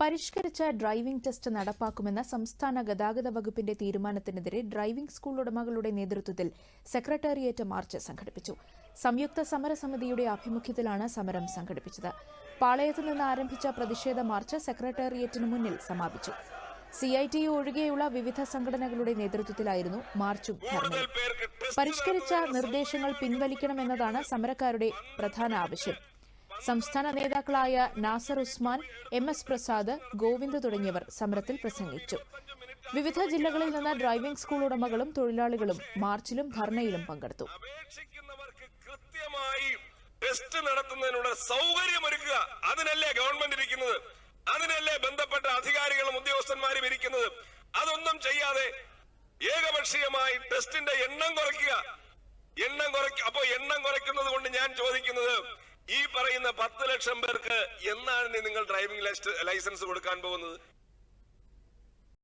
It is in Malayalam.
പരിഷ്കരിച്ച ഡ്രൈവിംഗ് ടെസ്റ്റ് നടപ്പാക്കുമെന്ന സംസ്ഥാന ഗതാഗത വകുപ്പിന്റെ തീരുമാനത്തിനെതിരെ ഡ്രൈവിംഗ് സ്കൂൾ ഉടമകളുടെ നേതൃത്വത്തിൽ സെക്രട്ടേറിയറ്റ് മാർച്ച് സംഘടിപ്പിച്ചു. സംയുക്ത സമരസമിതിയുടെ ആഭിമുഖ്യത്തിലാണ് സമരം സംഘടിപ്പിച്ചത്. പാളയത്ത് നിന്ന് ആരംഭിച്ച പ്രതിഷേധ മാർച്ച് സെക്രട്ടേറിയറ്റിന് മുന്നിൽ സമാപിച്ചു. സിഐടിയു ഒഴികെയുള്ള വിവിധ സംഘടനകളുടെ നേതൃത്വത്തിലായിരുന്നു മാർച്ചും ധർണയും. പരിഷ്കരിച്ച നിർദ്ദേശങ്ങൾ പിൻവലിക്കണമെന്നതാണ് സമരക്കാരുടെ പ്രധാന ആവശ്യം. സംസ്ഥാന നേതാക്കളായ നാസർ ഉസ്മാൻ എം എസ് പ്രസാദ് ഗോവിന്ദ് തുടങ്ങിയവർ സമരത്തിൽ പ്രസംഗിച്ചു. വിവിധ ജില്ലകളിൽ നിന്ന് ഡ്രൈവിംഗ് സ്കൂൾ ഉടമകളും തൊഴിലാളികളും മാർച്ചിലും ധർണയിലും പങ്കെടുത്തു. കൃത്യമായി ടെസ്റ്റ് നടത്തുന്നതിനുള്ള സൗകര്യമൊരുക്കുക. അതിനല്ലേ ഗവൺമെന്റ് ഇരിക്കുന്നത്? അതിനല്ലേ ബന്ധപ്പെട്ട അധികാരികളും ഉദ്യോഗസ്ഥന്മാരും ഇരിക്കുന്നത്? അതൊന്നും ചെയ്യാതെ ഏകപക്ഷീയമായി ടെസ്റ്റിന്റെ എണ്ണം കുറയ്ക്കുക. എണ്ണം കുറയ്ക്കുക അപ്പോ എണ്ണം കുറയ്ക്കുന്നത് കൊണ്ട് ഞാൻ ചോദിക്കുന്നത് ഈ പറയുന്ന പത്ത് ലക്ഷം പേർക്ക് എന്നാണ് നിങ്ങൾ ഡ്രൈവിംഗ് ലൈസൻസ് കൊടുക്കാൻ പോകുന്നത്?